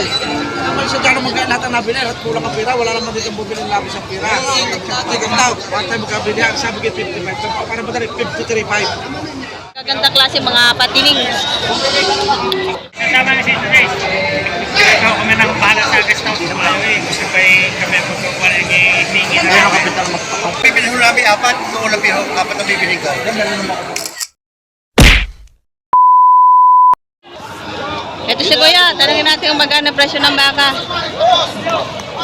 patay. Naman siya dyan mag lahat ang nabili, lahat kulang ang pira, wala naman dito bumili ng labis ang pira. Tigong tao, one time magkabili, ang sabi ko 55. So, para madali, 53.5. Gaganda klase mga patining. Kasama na si Trace. Ikaw kami nang bahala sa guest house sa eh. Gusto pa eh kami magkukuha ng ihingi na. Ang kapital magpapang. Bibili ho namin apat, kung ulang piro, apat ang bibili ko. Ito si Kuya, tanungin natin kung magkano presyo ng baka.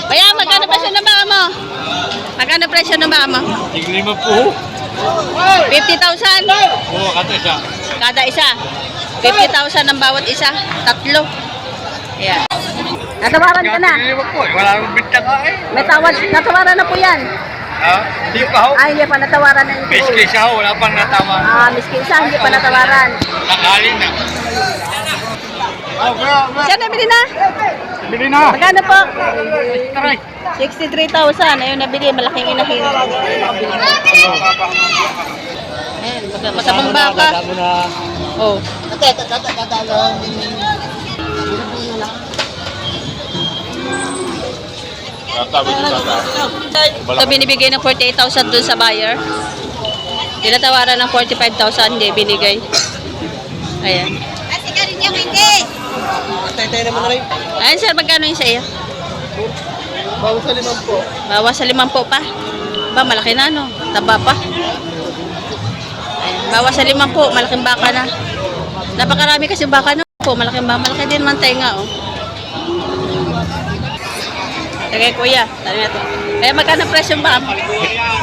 Kuya, magkano presyo ng baka mo? Magkano presyo ng baka mo? Tigli mo po. 50,000 Oo, kata siya. kada isa. 50,000 ang bawat isa. Tatlo. Ayan. Natawaran ka na. Tigli mo po. Wala akong binta ka eh. May tawad. Natawaran na po yan. Ha? Hindi pa ho. Ay, hindi pa natawaran ng Basically siya ho. Wala pang natama. Ah, miskin isa, hindi pa natawaran. Nakali na. Siya nabili na. Bili na. Magkano po? Taray. 63,000. Ayun, nabili. Malaking inahin. Mag- matabang baka. Oh. Ito binibigay ng 48,000 dun sa buyer. Tinatawaran ng 45,000, hindi binigay. Ayan. Tay-tay naman na rin. Ayan sir, magkano yung sa iyo? Bawas sa limang po. Bawas sa limang po pa. Ba, malaki na no? Taba pa. Ayan. Bawas sa limang po, malaking baka na. Napakarami kasi baka na po, malaking baka. Malaki din man tenga, oh. Tagay kuya, tanong natin. Kaya magkano presyo ba?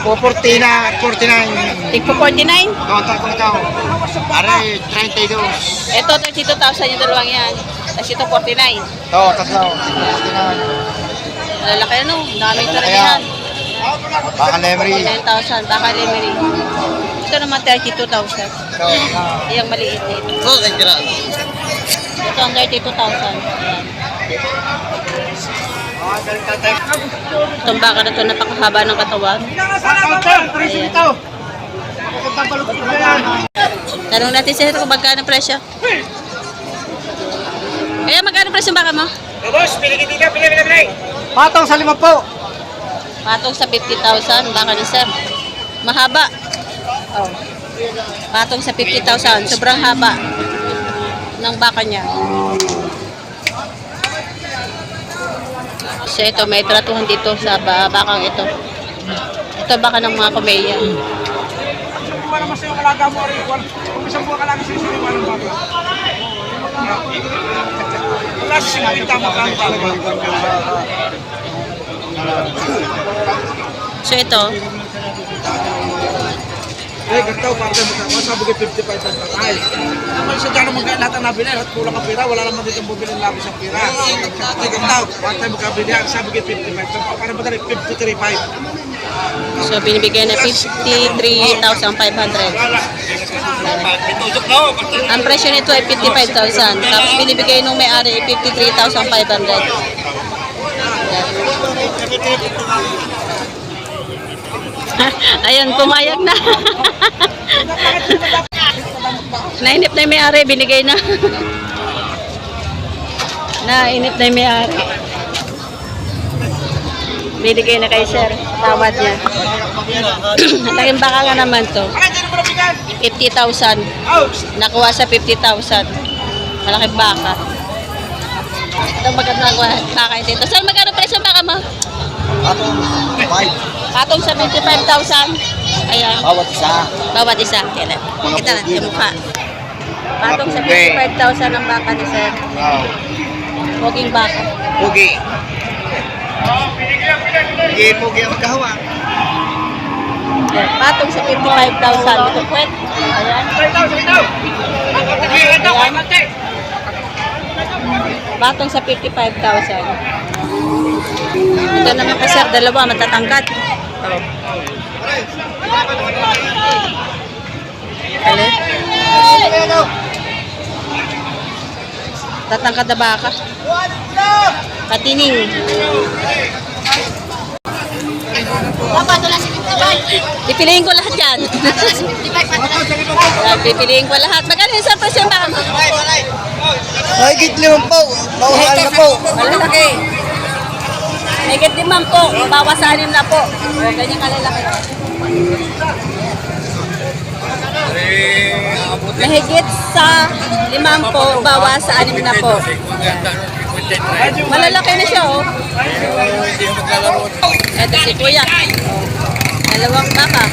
440 na, 49. Tig po 49? Kaunta ko ito. Aray, 32. Ito, 32,000 yung dalawang yan. Tapos ito, 49. Ito, tatlo. 49. Lalaki ano, ang daming karamihan. Baka lemery. 10,000, baka lemery. Ito naman 32,000. Ito, ah. Iyang maliit na ito. Oh, ay, gira. Ito ang 32,000. Ayan. Itong baka na ito napakahaba ng katawan. Tanong natin siya kung magkano presyo. Kaya magkano presyo ng baka mo? Boss, piligiti ka. Pili, pili, pili. Patong sa limang po. Patong sa 50,000, baka ni sir. Mahaba. Oh. Patong sa 50,000, sobrang haba ng baka niya. So ito, may tratuhan dito sa ba- bakang ito. Ito baka ng mga kumeya. Para mas yung kalaga mo. Kung isang buwan kalaga sa isang iwan ng bago. Ka ang talaga. So ito, Eh, ganito, para tayo magkakawa, sabi ko 55 ang patay. Naman siya dyan mag lahat ang nabili, lahat kulang ang pira, wala naman dito bumili ng labis ang pira. Eh, ganito, para tayo magkabili, ang sabi ko 55. So, para madali, 53.5. so binibigyan na 53,500. Bitusok na ho. Ang presyo nito ay 55,000. Tapos binibigay nung may-ari ay 53,500. Ayan, pumayag na. Nainip na yung may-ari, binigay na. Nainip na yung may-ari. Binigay na kay sir. Tawad niya. Laging baka nga naman to. 50,000. Nakuha sa 50,000. Malaking baka. Ito magandang baka ito. Saan magkano presyo baka mo? Patong, 5. Patong sa 55,000. Ayan. Bawat isa. Bawat isa. Kailan? Kita natin yung mukha. Patong sa 55,000 ang baka ni sir. Wow. Huwaging baka. Pugi. Pugi, pugi ang magkahawa. Patong sa 55,000. Ito puwet. Ayan. Ayan. Patong sa 55,000. Ito naman pa sir, dalawa matatangkad. Kali. Tatangkad na baka. Patining. Pipiliin ko lahat yan. Pipiliin ko lahat. Magkano yung sa presyo ba? Mahigit limang po. Bawal na po. Malalaki. Higit limang po, bawas sa anim na po. Ganyan kalalaki. Mahigit sa limang po, bawas sa anim na po. Malalaki na siya, oh. Ito si Kuya. Dalawang baka.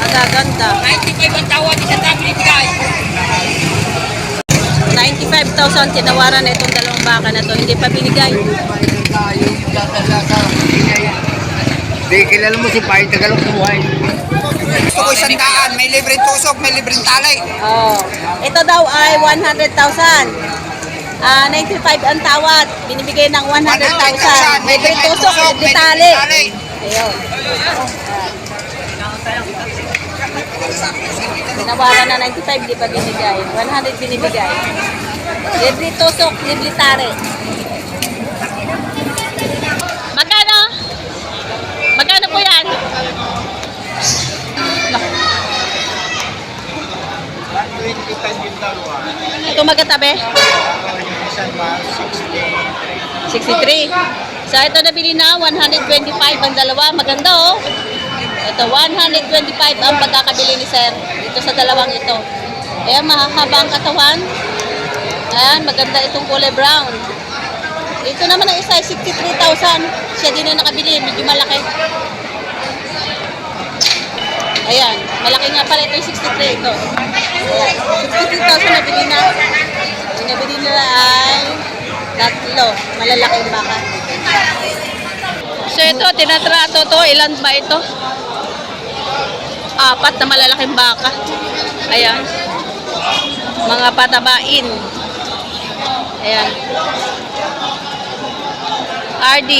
Magaganda. 95 ang tawad, isang dami guys. 95,000 tinawaran na itong dalawang baka na to. Hindi pa binigay. Di kilala mo si Pai Tagalog kumuhay. Gusto ko isang daan. May libreng tusok, may libreng talay. Oh. Ito daw ay 100,000. Ah, 95 ang tawad. Binibigay ng 100,000. May tusok, may detali. Ayun. Tinawaran na 95, di pa binigay. 100 binibigay. Libre tusok, libre tare. Po yan? Ito magkatabi? 63. So ito nabili na 125 ang dalawa. Maganda oh. Ito 125 ang pagkakabili ni Sir dito sa dalawang ito. Ayan mahahaba ang katawan. Ayan maganda itong kulay brown. Ito naman ang isa ay 63,000. Siya din na nakabili, medyo malaki. Ayan, malaki nga pala ito yung 63 ito. Ayan, 63,000 nabili na. Yung nabili nila ay tatlo, malalaking baka. So ito, tinatrato to. Ilan ba ito? Apat na malalaking baka. Ayan. Mga patabain. Ayan. RD.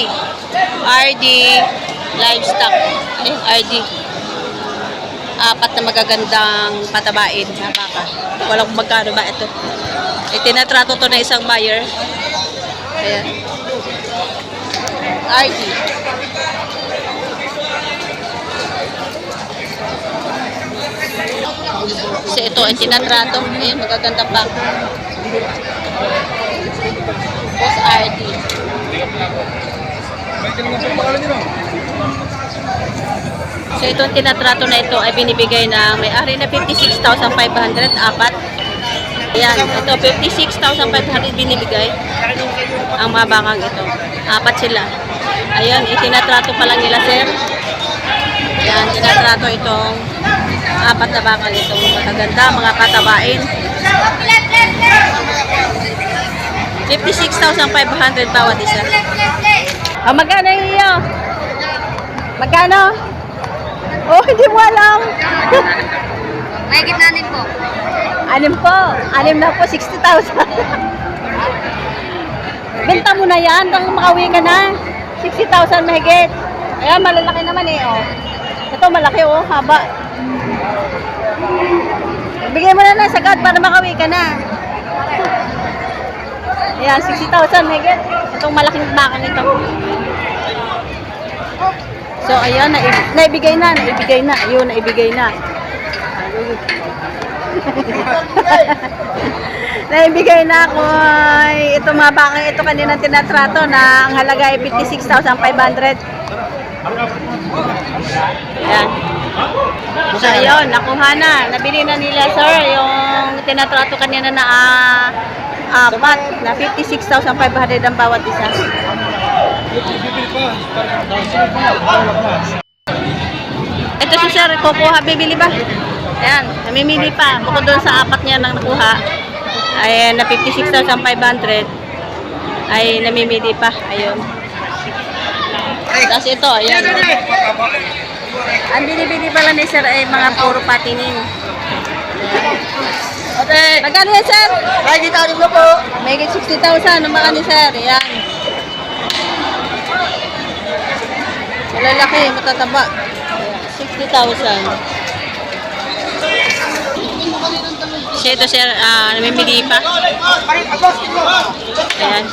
RD livestock. Eh, RD. Apat na magagandang patabain na baka. Walang kung magkano ba ito. Eh, tinatrato to na isang buyer. Ayan. RD. Kasi ito ay tinatrato. Ayan, magaganda pa. Boss RD. So itong tinatrato na ito ay binibigay na may-ari na 56,500, apat. Ayan, ito 56,500 binibigay ang mga bakang ito. Apat sila. Ayan, itinatrato pa lang nila, sir. Ayan, tinatrato itong apat na bakang itong magaganda, mga katabain. 56,500 bawat isa. Ah, magkano iyo? Magkano? Oh, hindi mo alam. May gitnanin po. Anim po. Anim na po, 60,000. Benta mo na yan, hanggang makauwi ka na. 60,000 mahigit. Ayan, malalaki naman eh, oh. Ito, malaki oh, haba. Bigay mo na lang sagad para makauwi ka na. Ayan, 60,000 mahigit. Itong malaking bakang ito. So, ayan, naib- naibigay na, naibigay na. Ayun, naibigay na. Naibigay na ako. Ito mga bakang ito kanina tinatrato na ang halaga ay 56,500. Ayan. So, ayun, nakuha na. Nabili na nila, sir, yung tinatrato kanina na ah, apat na 56,500 ang bawat isa. Ito si sir, kukuha, bibili ba? Ayan, namimili pa. Bukod doon sa apat niya nang nakuha, ay na 56,500 ay namimili pa. Ayun. Tapos ito, ayan. Ang binibili pala ni sir ay mga puro patinin. Okay. Magkano yan, sir? Ay, gitarin mo po. May 60,000 ang baka ni sir. Ayan. Malalaki, matataba. 60,000. Siya ito sir, ah, namimili pa. Ayan.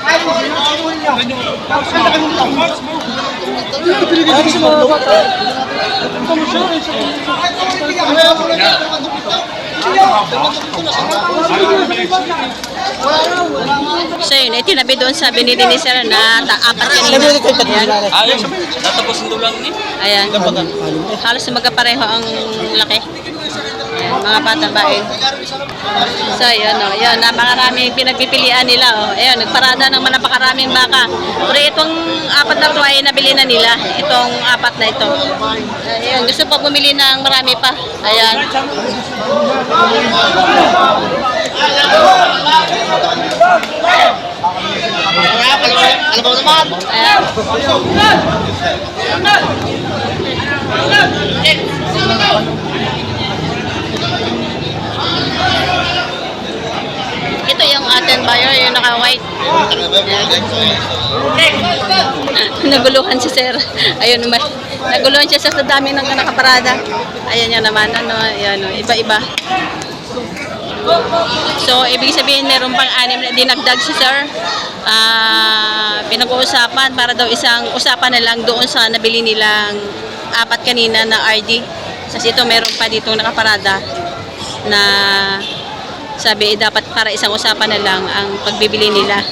So yun, itinabi doon sa binili ni Sir na ta- apat kanina. Ayan. Natapos ang dulang ni. Ayan. Halos magkapareho ang laki. Ayan, mga bata bae. So, yun, oh, yun, napakaraming pinagpipilian nila. Oh. Ayan, nagparada ng napakaraming baka. Pero itong apat na to ay nabili na nila. Itong apat na ito. Ayan, gusto pa bumili ng marami pa. Ayan. Ayan. Ito yung atin buyer, yung naka-white. Naguluhan si sir. Ayun naman. Naguluhan siya sa dami ng nakaparada. Ayan yan naman. Ano, ayan, oh, iba-iba. So, ibig sabihin meron pang anim na dinagdag si sir. Ah, pinag-uusapan para daw isang usapan na lang doon sa nabili nilang apat kanina na RD. Kasi ito meron pa dito nakaparada na sabi eh, dapat para isang usapan na lang ang pagbibili nila.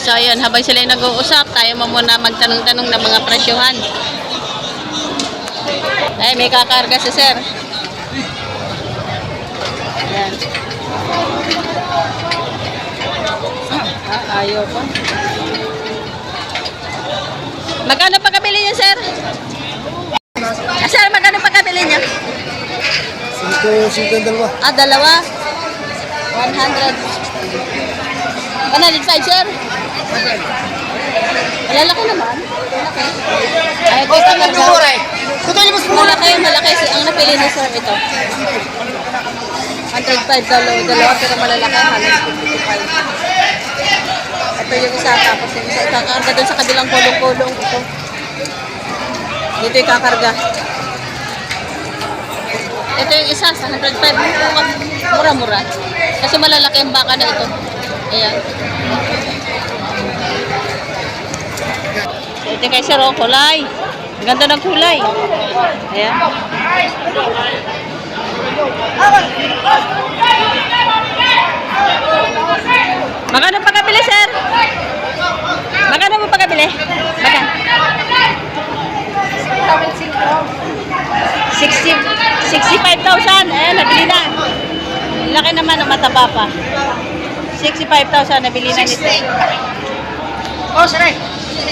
So ayun, habang sila nag-uusap, tayo mo muna magtanong-tanong ng mga presyohan. Ay, may kakarga si sir. Ayan. Ah, ayaw pa. Magkano pagkabili niya, sir? Ah, sir, magkano pagkabili niya? Ah, dalawa. 100. 105, sir. Malalaki naman. Ay, ito ka na. Malaki, malaki. Ang napili ni sir ito. 105 dalawa, dalawa pero malalaki. Halos 55. Ito yung isa, tapos yung isa. Ikakarga dun sa kabilang kulong-kulong. Ito. Dito yung kakarga. Ito yung isa sa 105. Mura-mura. Kasi malalaki ang baka na ito. Ayan. Ito kay Sir, oh, kulay. Ang ganda ng kulay. Ayan. Magkano pagkabili, sir? Magkano mo pagkabili? Magkano? 60 65,000. Ayan, nabili na. Laki naman, mataba pa. 65,000 nabili na nito. Oh, saray.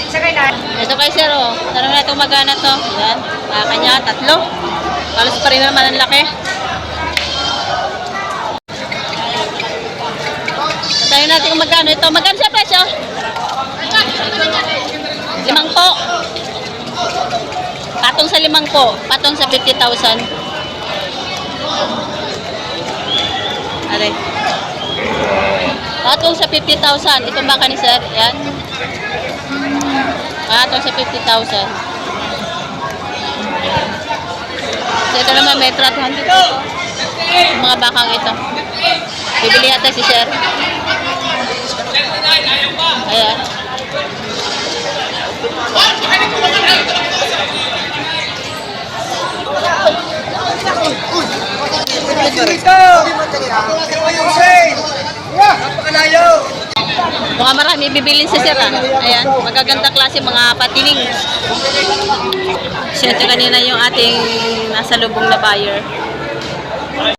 Saray na. Ito kay sir, oh. Tanong na itong magana to. Yan. Mga kanya, tatlo. Halos pa rin naman ang laki. Tayo natin kung magkano ito. Magkano siya presyo? Limang po. Patong sa limang po. Patong sa 50,000. Aray. Patong sa 50,000. Ito baka ni sir. Yan. Patong sa 50,000. So ito naman may tratuhan dito. Mga bakang ito. Bibili yata si sir. Ayan. Mga marami bibilin si Sir. ah. Ayan, magaganda klase mga patining. Siyempre kanina yung ating nasa lubong na buyer.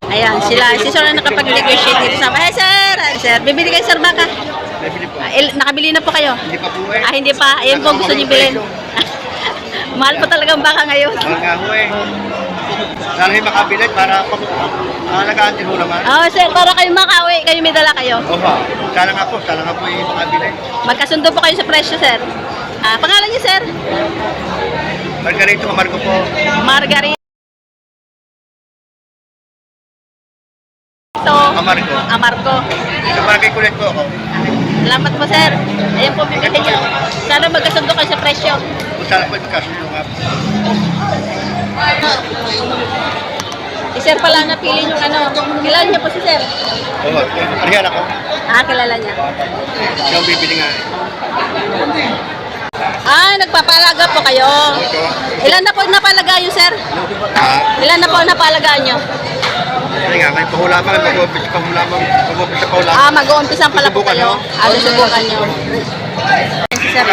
Ayan, sila. Si Sir na nakapag-negotiate dito sa... Ay, Sir! Sir, bibili kayo, Sir, baka? Ah, il- nakabili na po kayo? Hindi pa po eh. Ah, hindi pa. Ayun po gusto niyo bilhin. Mahal po talaga ang baka ngayon. Mahal nga ho eh. Sana yung makabilag para pag alagaan din ho naman. Oh, sir, para kayo makauwi, kayo may dala kayo. Opa, sana nga po, sana nga po yung makabilag. Magkasundo po kayo sa presyo, sir. Ah, pangalan niyo, sir? Margarito Camargo po. Margarita. Ito, Camargo. Amarco. Sa barangay kulit po ako. Salamat po, sir. Ayan po, bibili niyo. Sana magkasundo kayo sa presyo. Sana po yung kasunod nga po. Si sir pala napili yung ano. Kilala niyo po si sir? Oo, arihan ako. Ah, kilala niya. Yung bibili nga. Ah, nagpapalaga po kayo. Ilan na po napalaga niyo, sir? Ah, Ilan na po napalagaan niyo? Kaya nga, may pahula pa, may mag-office pa hula pa, mag-office sa pahula. Ah, mag-uumpisa pala po kayo. Ah, susubukan nyo. Sir,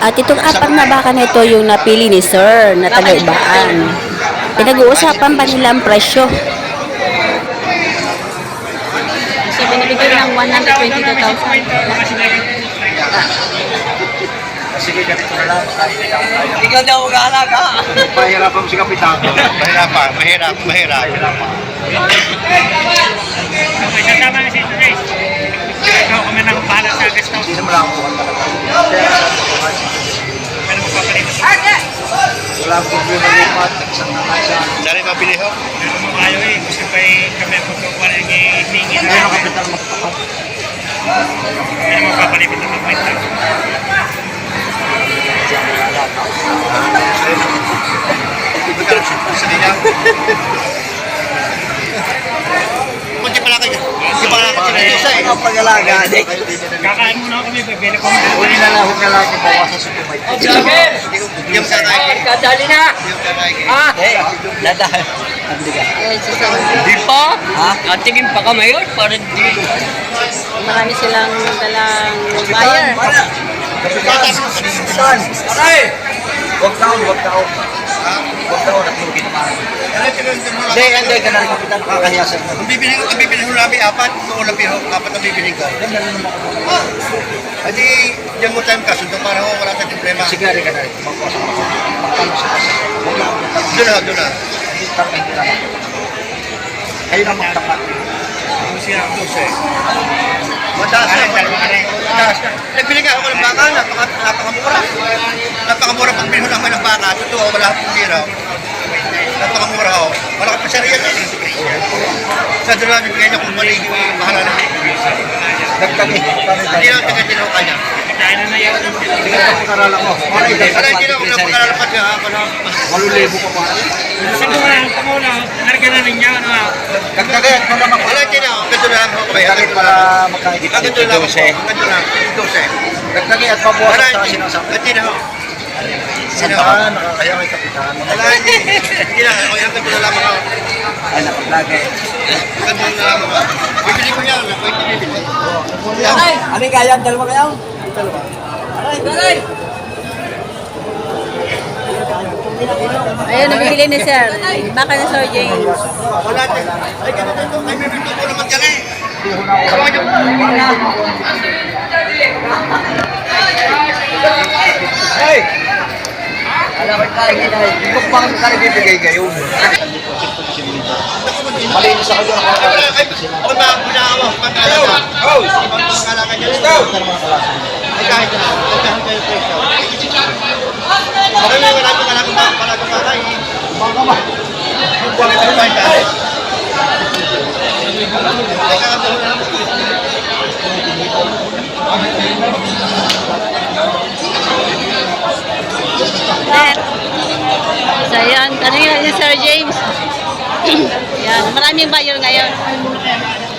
At itong apat na baka na ito yung napili ni Sir na taga-ibaan. Pinag-uusapan pa nila ang presyo. So, binibigay ng 122,000. Sige, ganito na lang. Ikaw daw mag-aalaga. Pahirapan mo si Kapitan. Mahirapan, mahirap, mahirap. Okay, sa tama na si Trace. Ikaw kami nang bahala sa guest house. Hindi naman ako talaga. Pero magpapalipas. Wala problema lipat. Isang nakasa. Dari mabili ho? Pero mo kayo eh. Gusto pa eh kami magkukuha ng hihingi na. Ngayon ang kapital magpapat. Pero magpapalipas na magkwenta. Iba ka lang sa nila. Kunti pala kayo. Hindi pa lang eh. Ang pag-alaga. Kakain muna kami. Bibili ko muna. Uli na lang, huwag na lang yung bawasan sa kumay. Yung kakain. Kadali na. Yung kakain. Ah, eh. Dadaan. Ayan, si Sir. Di pa? Ha? Natingin pa ka ngayon para di. Marami silang dalang buyer. Son! Aray! Huwag taon, huwag taon. Huwag taon at lugin. Hindi, hindi ka na rin kapitan. Kakahiya sa Ang bibili ang bibili ho namin apat, lang pero apat ang bibili ko. Adi, diyan mo time ka, sundo para wala tayong problema. Sigari ka na rin. Magpasa ka. Magpano sa kasi. Huwag lang ako. Doon na, doon na. Hindi hindi na. Kayo na magtapat. Siya, dose. Mataas na, mataas na. Nagbili nga ako ng baka, napaka, napakamura. Napakamura pag bilhin naman ng baka. Totoo, wala akong pira. Napakamura ho. Wala ka pa siya riyan eh. Sa namin bigyan niya kung maligi, mahala na. Nagtagi. Hindi lang taga-tinaw kanya. Kakain na na yan. Sige na pag-aralan mo. Ano yung Wala, hindi lang ako. Ako na. Malulibo ka pa. Kasi kung wala ang pamula, narga na ninyo. Ano ah. Dagdagay, ano naman ko. Wala, na. Ganito na lang ho. Kaya, Dagdagay para magkakit. Ang ganito lang ako. Ganito lang. Dose. Dagdagay at mabuwasan sa sinasabi. Hindi na ho. Sa baka, nakakaya kay kapitan. Wala, hindi. Hindi na. O, yung ganito na lang ako. Ay, napaglagay. Ganito na lang ako. Bibili ko yan. Ako yung bibili. Ano yung kaya? Dalawa kayo? Dalawa. Ayun, nabibili ni Sir. Baka ni Sir James. Wala, hindi. Ay, ganito ito. Ay, may bibili ko naman dyan eh. Ano yung Hey! Alam ko tayo. Hindi ko pa kami tayo bibigay kayo. Malinis ako doon. Ako na, pinaawa. Pag-alaga. Oh! Pag-alaga niya. Ay, kahit na. Ay, kahit kayo So, yan. Tanongin natin si Sir James. yan. Maraming buyer ngayon.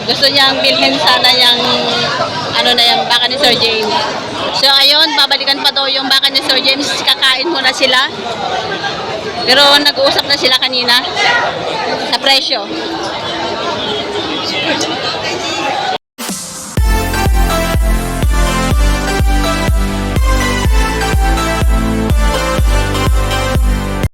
Gusto niyang bilhin sana yung ano na yung baka ni Sir James. So, ayun, babalikan pa daw yung baka ni Sir James. Kakain muna sila. Pero nag-uusap na sila kanina sa presyo.